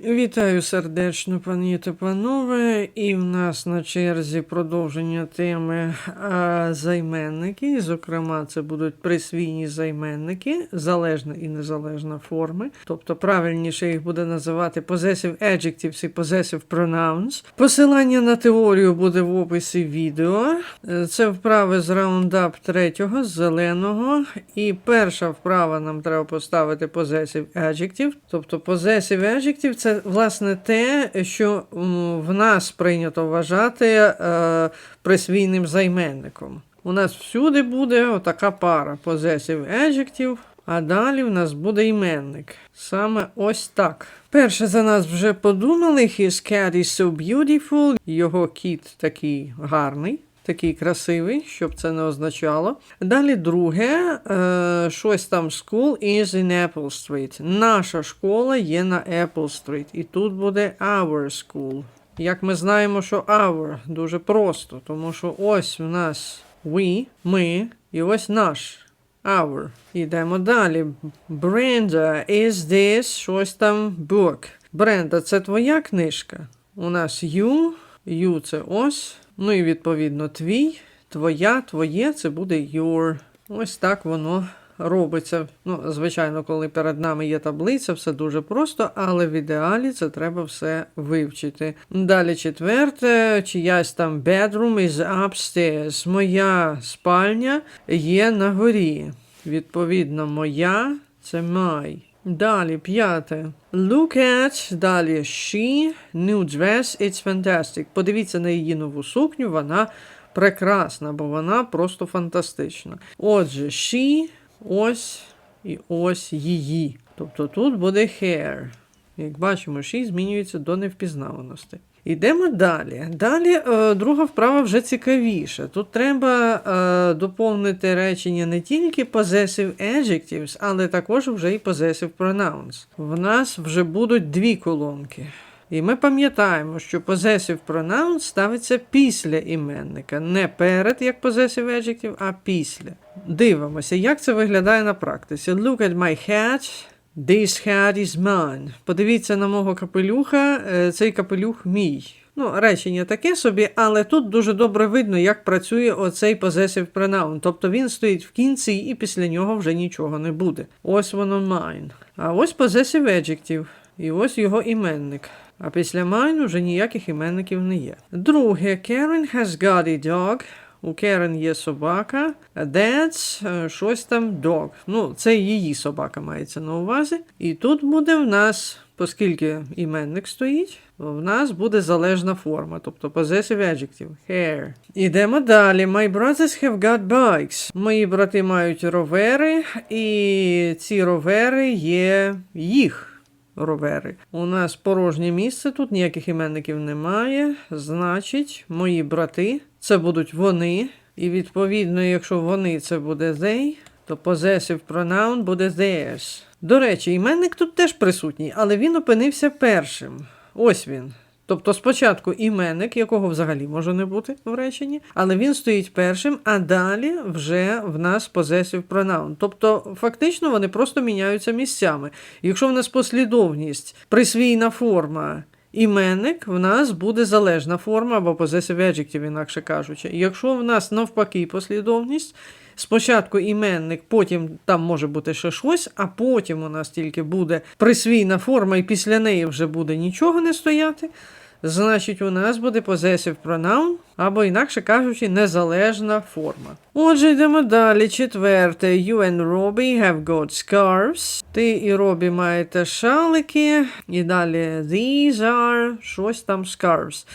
Вітаю сердечно, пані та панове. І в нас на черзі продовження теми а, займенники. Зокрема, це будуть присвійні займенники, залежна і незалежна форми. Тобто правильніше їх буде називати possessive adjectives і possessive pronouns. Посилання на теорію буде в описі відео. Це вправи з раундап третього, з зеленого. І перша вправа нам треба поставити possessive adjective. Тобто possessive adjective – це власне те, що в нас прийнято вважати е, присвійним займенником. У нас всюди буде отака пара possessive adjective, а далі в нас буде іменник. Саме ось так. Перше за нас вже подумали, his cat is so beautiful, його кіт такий гарний. Такий красивий, щоб це не означало. Далі друге, е, щось там school is in Apple Street. Наша школа є на Apple Street. І тут буде our school. Як ми знаємо, що our дуже просто, тому що ось у нас we, ми, і ось наш. Our. Ідемо далі. Brenda, is this щось там book. Бренда, це твоя книжка. У нас you, you це ось. Ну і відповідно твій, твоя, твоє це буде your. Ось так воно робиться. Ну, звичайно, коли перед нами є таблиця, все дуже просто, але в ідеалі це треба все вивчити. Далі четверте, чиясь там bedroom is upstairs. Моя спальня є на горі. Відповідно, моя це my. Далі п'яте. Look at, далі she, new dress, it's fantastic. Подивіться на її нову сукню, вона прекрасна, бо вона просто фантастична. Отже, she, ось і ось її. Тобто тут буде hair. Як бачимо, she змінюється до невпізнаваності. Йдемо далі. Далі е, друга вправа вже цікавіша. Тут треба е, доповнити речення не тільки possessive adjectives, але також вже і possessive pronouns. В нас вже будуть дві колонки. І ми пам'ятаємо, що possessive pronoun ставиться після іменника, не перед як possessive adjective, а після. Дивимося, як це виглядає на практиці. Look at my hat. This hat is mine. Подивіться на мого капелюха, е, цей капелюх мій. Ну, речення таке собі, але тут дуже добре видно, як працює оцей possessive pronoun. Тобто він стоїть в кінці і після нього вже нічого не буде. Ось воно mine. А ось possessive adjective. І ось його іменник. А після mine вже ніяких іменників не є. Друге, Karen has got a dog. У Керен є собака, that's е, щось там dog. Ну, це її собака мається на увазі. І тут буде в нас, оскільки іменник стоїть, в нас буде залежна форма, тобто possessive adjective. Hair. Ідемо далі. My brothers have got bikes. Мої брати мають ровери, і ці ровери є їх. Ровери. У нас порожнє місце, тут ніяких іменників немає. Значить, мої брати це будуть вони. І відповідно, якщо вони це буде they, то possessive pronoun буде theirs. До речі, іменник тут теж присутній, але він опинився першим. Ось він. Тобто спочатку іменник, якого взагалі може не бути в реченні, але він стоїть першим, а далі вже в нас possessive pronoun. Тобто, фактично вони просто міняються місцями. Якщо в нас послідовність, присвійна форма. Іменник в нас буде залежна форма або possessive adjective, інакше кажучи. Якщо в нас навпаки послідовність, спочатку іменник, потім там може бути ще щось, а потім у нас тільки буде присвійна форма, і після неї вже буде нічого не стояти. Значить, у нас буде possessive pronoun, або, інакше кажучи, незалежна форма. Отже, йдемо далі. Четверте. You and Robbie have got scarves. Ти і Робі маєте шалики. І далі these are щось там scarves.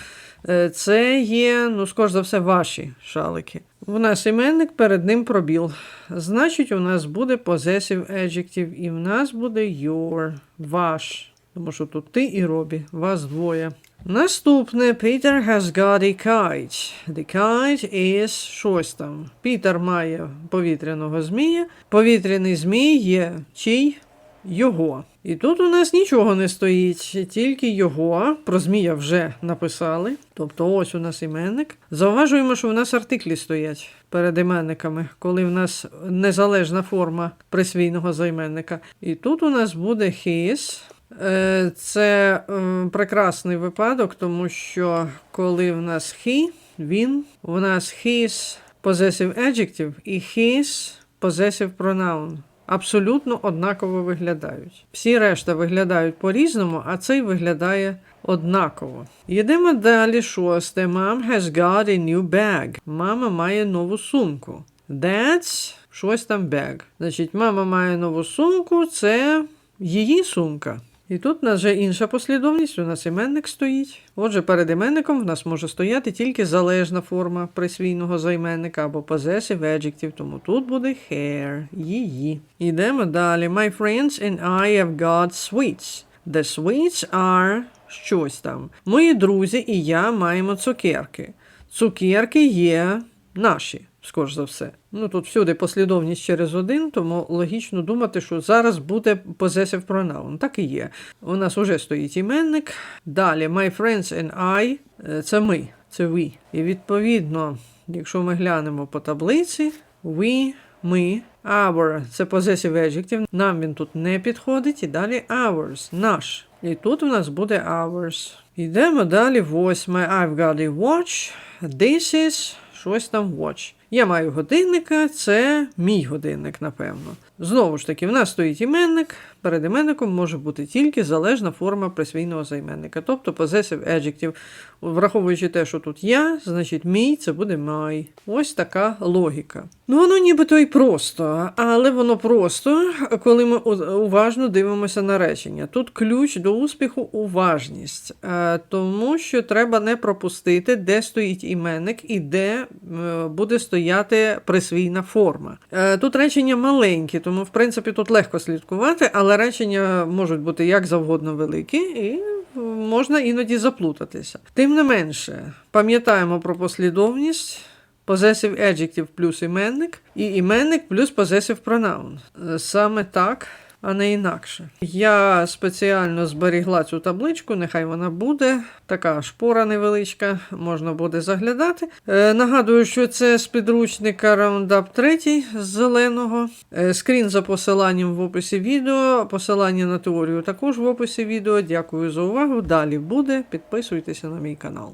Е, Це є, ну, скоріш за все, ваші шалики. В нас іменник, перед ним пробіл. Значить, у нас буде possessive adjective, і в нас буде your, ваш. Тому що тут ти і Робі, вас двоє. Наступне Peter has got a kite. The kite is щось там. Пітер має повітряного змія. Повітряний змій є чий? Його. І тут у нас нічого не стоїть, тільки його. Про змія вже написали. Тобто ось у нас іменник. Зауважуємо, що у нас артиклі стоять перед іменниками, коли в нас незалежна форма присвійного займенника. І тут у нас буде his. Е, Це е, прекрасний випадок, тому що коли в нас he, він, у нас his possessive adjective і his possessive pronoun. Абсолютно однаково виглядають. Всі решта виглядають по-різному, а цей виглядає однаково. Йдемо далі. Шосте. Mom has got a new bag. Мама має нову сумку. That's щось там bag. Значить, мама має нову сумку, це її сумка. І тут у нас вже інша послідовність, у нас іменник стоїть. Отже, перед іменником в нас може стояти тільки залежна форма присвійного займенника або possessive adjective, тому тут буде her, її. Ідемо далі. My friends and I have got sweets. The sweets are щось там. Мої друзі і я маємо цукерки. Цукерки є наші, скоріш за все. Ну тут всюди послідовність через один, тому логічно думати, що зараз буде possessive pronoun. Так і є. У нас уже стоїть іменник. Далі, my friends and I е, це ми, це we. І відповідно, якщо ми глянемо по таблиці, we, ми, our це possessive adjective, нам він тут не підходить. І далі ours, наш. І тут у нас буде ours. Йдемо далі. Восьме. I've got a watch. This is щось там watch. Я маю годинника, це мій годинник, напевно. Знову ж таки, в нас стоїть іменник. Перед іменником може бути тільки залежна форма присвійного займенника, тобто possessive adjective. Враховуючи те, що тут я, значить мій це буде my. Ось така логіка. Ну, воно нібито і просто, але воно просто, коли ми уважно дивимося на речення. Тут ключ до успіху уважність, Е, тому що треба не пропустити, де стоїть іменник і де е, буде стояти присвійна форма. Е, Тут речення маленькі, тому в принципі тут легко слідкувати, але речення можуть бути як завгодно великі, і можна іноді заплутатися. Тим не менше, пам'ятаємо про послідовність. Possessive adjective плюс іменник і іменник плюс possessive pronoun. Саме так, а не інакше. Я спеціально зберігла цю табличку, нехай вона буде. Така шпора невеличка, можна буде заглядати. Е, нагадую, що це з підручника Roundup 3 з зеленого. Е, скрін за посиланням в описі відео. Посилання на теорію також в описі відео. Дякую за увагу. Далі буде. Підписуйтеся на мій канал.